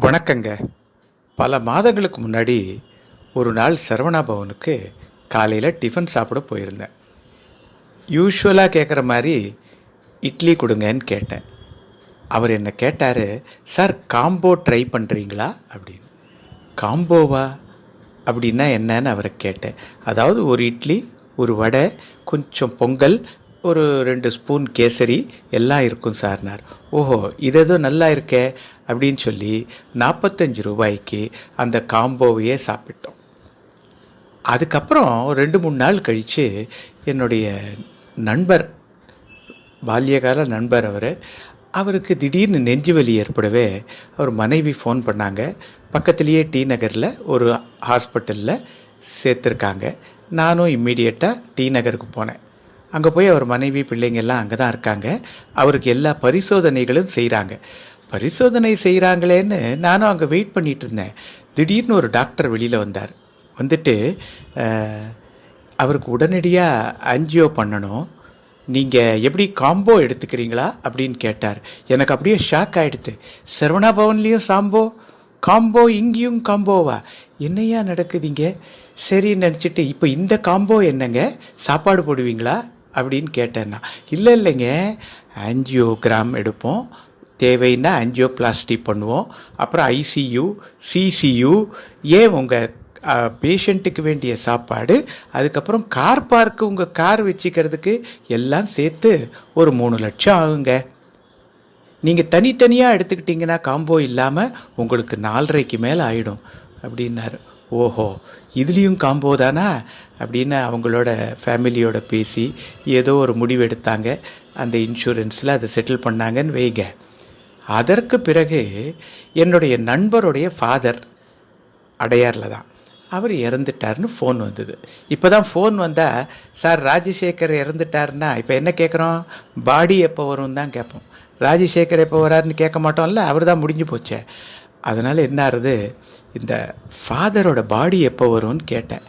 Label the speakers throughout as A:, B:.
A: வணக்கங்க. பல மாதங்களுக்கு முன்னாடி ஒரு நாள் சரவணா பவனுக்கு காலையில் டிஃபன் சாப்பிட போயிருந்தேன். யூஸ்வலாக கேட்குற மாதிரி இட்லி கொடுங்கன்னு கேட்டேன். அவர் என்னை கேட்டார் சார் காம்போ ட்ரை பண்ணுறீங்களா அப்படின்னு. காம்போவா? அப்படின்னா என்னன்னு அவரை கேட்டேன். அதாவது ஒரு இட்லி ஒரு வடை கொஞ்சம் பொங்கல் ஒரு ரெண்டு ஸ்பூன் கேசரி எல்லாம் இருக்கும் சார்னார். ஓஹோ இது எதுவும் நல்லா இருக்கே அப்படின்னு சொல்லி நாற்பத்தஞ்சு ரூபாய்க்கு அந்த காம்போவையே சாப்பிட்டோம். அதுக்கப்புறம் ரெண்டு மூணு நாள் கழித்து என்னுடைய நண்பர் பால்யகால நண்பர் அவர் அவருக்கு திடீர்னு நெஞ்சு வலி ஏற்படவே அவர் மனைவி ஃபோன் பண்ணாங்க. பக்கத்துலேயே டி நகரில் ஒரு ஹாஸ்பிட்டலில் சேர்த்துருக்காங்க. நானும் இம்மீடியட்டாக டி நகருக்கு போனேன். அங்கே போய் அவர் மனைவி பிள்ளைங்க எல்லாம் அங்கே தான் இருக்காங்க. அவருக்கு எல்லா பரிசோதனைகளும் செய்கிறாங்க பரிசோதனை செய்கிறாங்களேன்னு நானும் அங்கே வெயிட் பண்ணிட்டு இருந்தேன். திடீர்னு ஒரு டாக்டர் வெளியில் வந்தார். வந்துட்டு அவருக்கு உடனடியாக அஞ்சியோ பண்ணணும். நீங்கள் எப்படி காம்போ எடுத்துக்கிறீங்களா? அப்படின்னு கேட்டார். எனக்கு அப்படியே ஷாக் ஆகிடுது சரவணா பவன்லேயும் சாம்போ காம்போ இங்கேயும் காம்போவா என்னையா நடக்குதுங்க சரின்னு நினச்சிட்டு இப்போ இந்த காம்போ என்னங்க? சாப்பாடு போடுவீங்களா? அப்படின்னு கேட்டேன்னா இல்லை இல்லைங்க. ஆன்ஜியோகிராம் எடுப்போம். தேவைன்னா ஆன்ஜியோபிளாஸ்டி பண்ணுவோம். அப்புறம் ஐசியூ சிசியூ ஏன் உங்கள் பேஷண்ட்டுக்கு வேண்டிய சாப்பாடு அதுக்கப்புறம் கார் பார்க்கு உங்கள் கார் வச்சுக்கிறதுக்கு எல்லாம் சேர்த்து ஒரு மூணு லட்சம் ஆகுங்க. நீங்கள் தனித்தனியாக எடுத்துக்கிட்டிங்கன்னா காம்போ இல்லாமல் உங்களுக்கு நாலரைக்கு மேலே ஆகிடும் அப்படின்னாரு. ஓஹோ இதுலேயும் காம்போ தானா? அப்படின்னு அவங்களோட ஃபேமிலியோட பேசி ஏதோ ஒரு முடிவு எடுத்தாங்க. அந்த இன்சூரன்ஸில் அதை செட்டில் பண்ணாங்கன்னு வைங்க. அதற்கு பிறகு என்னுடைய நண்பருடைய ஃபாதர் அடையாரில் தான். அவர் இறந்துட்டாருன்னு ஃபோன் வந்தது. இப்போ தான் ஃபோன் வந்தால் சார் ராஜசேகர் இறந்துட்டாருன்னா இப்போ என்ன கேட்குறோம் பாடி எப்போ வரும் தான் கேட்போம். ராஜசேகர் எப்போ வராருன்னு கேட்க மாட்டோம்ல? அவர் தான் முடிஞ்சு போச்சே. அதனால் என்ன ஆறுது? இந்த ஃபாதரோட பாடி எப்போ வரும்னு கேட்டேன்.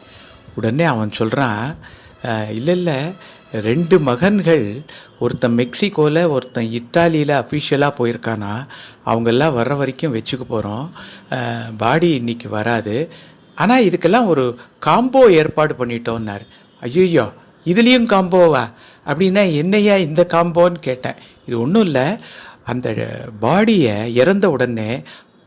A: உடனே அவன் சொல்கிறான் இல்லை இல்லை. ரெண்டு மகன்கள் ஒருத்தன் மெக்சிகோவில் ஒருத்தன் இத்தாலியில் அஃபிஷியலாக போயிருக்கானா? அவங்கெல்லாம் வர்ற வரைக்கும் வச்சுக்க போகிறோம் பாடி இன்னைக்கு வராது. ஆனால் இதுக்கெல்லாம் ஒரு காம்போ ஏற்பாடு பண்ணிட்டோன்னாரு ஐயோ இதுலேயும் காம்போவா? அப்படின்னா என்னையா இந்த காம்போன்னு கேட்டேன். இது ஒன்றும் இல்லை. அந்த பாடியை இறந்த உடனே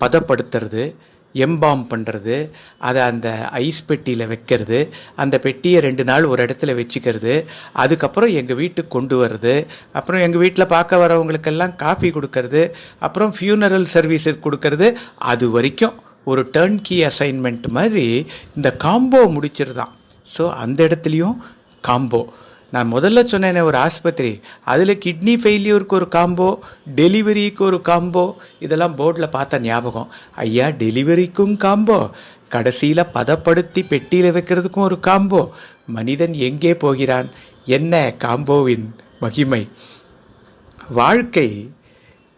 A: பதப்படுத்துறது எம்பாம் பண்ணுறது அதை அந்த ஐஸ் பெட்டியில் வைக்கிறது அந்த பெட்டியை ரெண்டு நாள் ஒரு இடத்துல வச்சுக்கிறது அதுக்கப்புறம் எங்கள் வீட்டுக்கு கொண்டு வர்றது அப்புறம் எங்கள் வீட்டில் பார்க்க வரவங்களுக்கெல்லாம் காஃபி கொடுக்கறது அப்புறம் ஃபியூனரல் சர்வீஸஸ் கொடுக்கறது அது வரைக்கும் ஒரு டேர்ன் கீ அசைன்மெண்ட் மாதிரி இந்த காம்போ முடிச்சிருதான். ஸோ அந்த இடத்துலையும் காம்போ நான் முதல்ல சொன்னேனே ஒரு ஆஸ்பத்திரி அதில் கிட்னி ஃபெயிலியூருக்கு ஒரு காம்போ டெலிவரிக்கு ஒரு காம்போ இதெல்லாம் போர்டில் பார்த்த ஞாபகம். ஐயா டெலிவரிக்கும் காம்போ கடைசியில் பதப்படுத்தி பெட்டியில் வைக்கிறதுக்கும் ஒரு காம்போ மனிதன் எங்கே போகிறான்? என்ன காம்போவின் மகிமை? வாழ்க்கை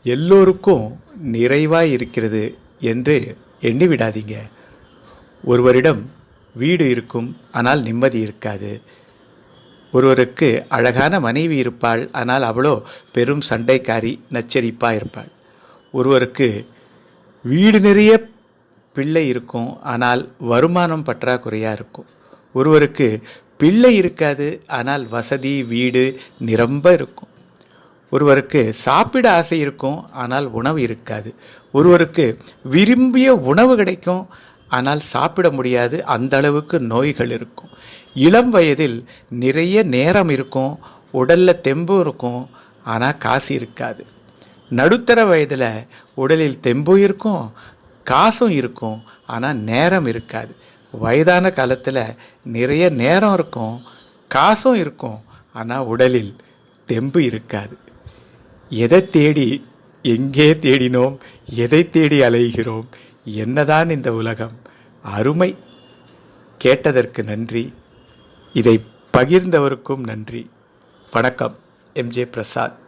A: எல்லோருக்கும் நிறைவாக இருக்கிறது என்று எண்ணி விடாதீங்க. ஒருவரிடம் வீடு இருக்கும் ஆனால் நிம்மதி இருக்காது. ஒருவருக்கு அழகான மனைவி இருப்பாள் ஆனால் அவளோ பெரும் சண்டைக்காரி நச்சரிப்பாக இருப்பாள். ஒருவருக்கு வீடு நிறைய பிள்ளை இருக்கும் ஆனால் வருமானம் பற்றாக்குறையாக இருக்கும். ஒருவருக்கு பிள்ளை இருக்காது ஆனால் வசதி வீடு நிரம்ப இருக்கும். ஒருவருக்கு சாப்பிட ஆசை இருக்கும் ஆனால் உணவு இருக்காது. ஒருவருக்கு விரும்பிய உணவு கிடைக்கும் ஆனால் சாப்பிட முடியாது. அந்த அளவுக்கு நோய்கள் இருக்கும். இளம் வயதில் நிறைய நேரம் இருக்கும். உடலில் தெம்பும் இருக்கும். ஆனால் காசு இருக்காது. நடுத்தர வயதில் உடலில் தெம்பும் இருக்கும் காசும் இருக்கும். ஆனால் நேரம் இருக்காது. வயதான காலத்தில் நிறைய நேரம் இருக்கும் காசும் இருக்கும். ஆனால் உடலில் தெம்பு இருக்காது. எதை தேடி எங்கே தேடினோம் எதை தேடி அலைகிறோம் என்னதான் இந்த உலகம். அருமை. கேட்டதற்கு நன்றி. இதை பகிர்ந்தவருக்கும் நன்றி. வணக்கம். எம்ஜே பிரசாத்.